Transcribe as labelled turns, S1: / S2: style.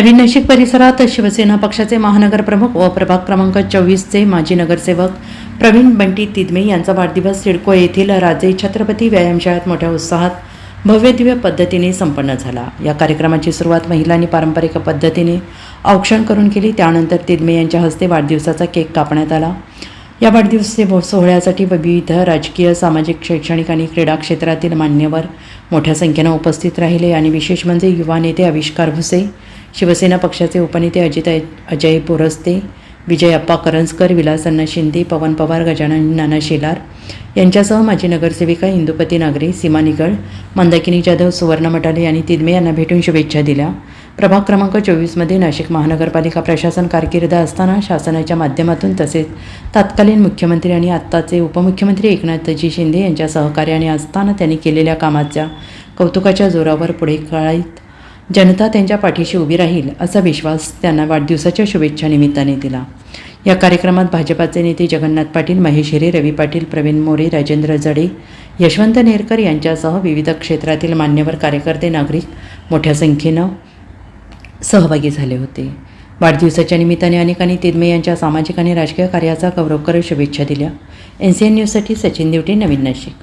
S1: नवीन नाशिक परिसरात शिवसेना पक्षाचे महानगर प्रमुख व प्रभाग क्रमांक चोवीसचे माजी नगरसेवक प्रवीण बंटी तिदमे यांचा वाढदिवस सिडको येथील राजे छत्रपती व्यायामशाळेत मोठ्या उत्साहात भव्यदिव्य पद्धतीने संपन्न झाला. या कार्यक्रमाची सुरुवात महिलांनी पारंपरिक पद्धतीने औक्षण करून केली. त्यानंतर तिदमे यांच्या हस्ते वाढदिवसाचा केक कापण्यात आला. या वाढदिवसे सोहळ्यासाठी विविध राजकीय सामाजिक शैक्षणिक आणि क्रीडा क्षेत्रातील मान्यवर मोठ्या संख्येनं उपस्थित राहिले. आणि विशेष म्हणजे युवा नेते आविष्कार भुसे शिवसेना पक्षाचे उपनेते अजित अजय पोरस्ते विजय अप्पा करंजकर विलासन्ना शिंदे पवन पवार गजानन नाना शेलार यांच्यासह माजी नगरसेविका इंदुपती नागरे सीमा निगळ मंदाकिनी जाधव सुवर्ण मटाले यांनी तिदमे यांना भेटून शुभेच्छा दिल्या. प्रभाग क्रमांक चोवीसमध्ये नाशिक महानगरपालिका प्रशासन कारकीर्द असताना शासनाच्या माध्यमातून तसेच तत्कालीन मुख्यमंत्री आणि आत्ताचे उपमुख्यमंत्री एकनाथजी शिंदे यांच्या सहकार्याने असताना त्यांनी केलेल्या कामाच्या कौतुकाच्या जोरावर पुढे काळात जनता त्यांच्या पाठीशी उभी राहील असा विश्वास त्यांना वाढदिवसाच्या शुभेच्छा निमित्ताने दिला. या कार्यक्रमात भाजपाचे नेते जगन्नाथ पाटील महेश हिरे रवी पाटील प्रवीण मोरे राजेंद्र जडे यशवंत नेरकर यांच्यासह विविध क्षेत्रातील मान्यवर कार्यकर्ते नागरिक मोठ्या संख्येनं सहभागी झाले होते. वाढदिवसाच्या निमित्ताने अनेकांनी तिदमे यांच्या सामाजिक आणि राजकीय कार्याचा गौरव करत शुभेच्छा दिल्या. एन सी एन न्यूजसाठी सचिन दिवटे नवीन नाशिक.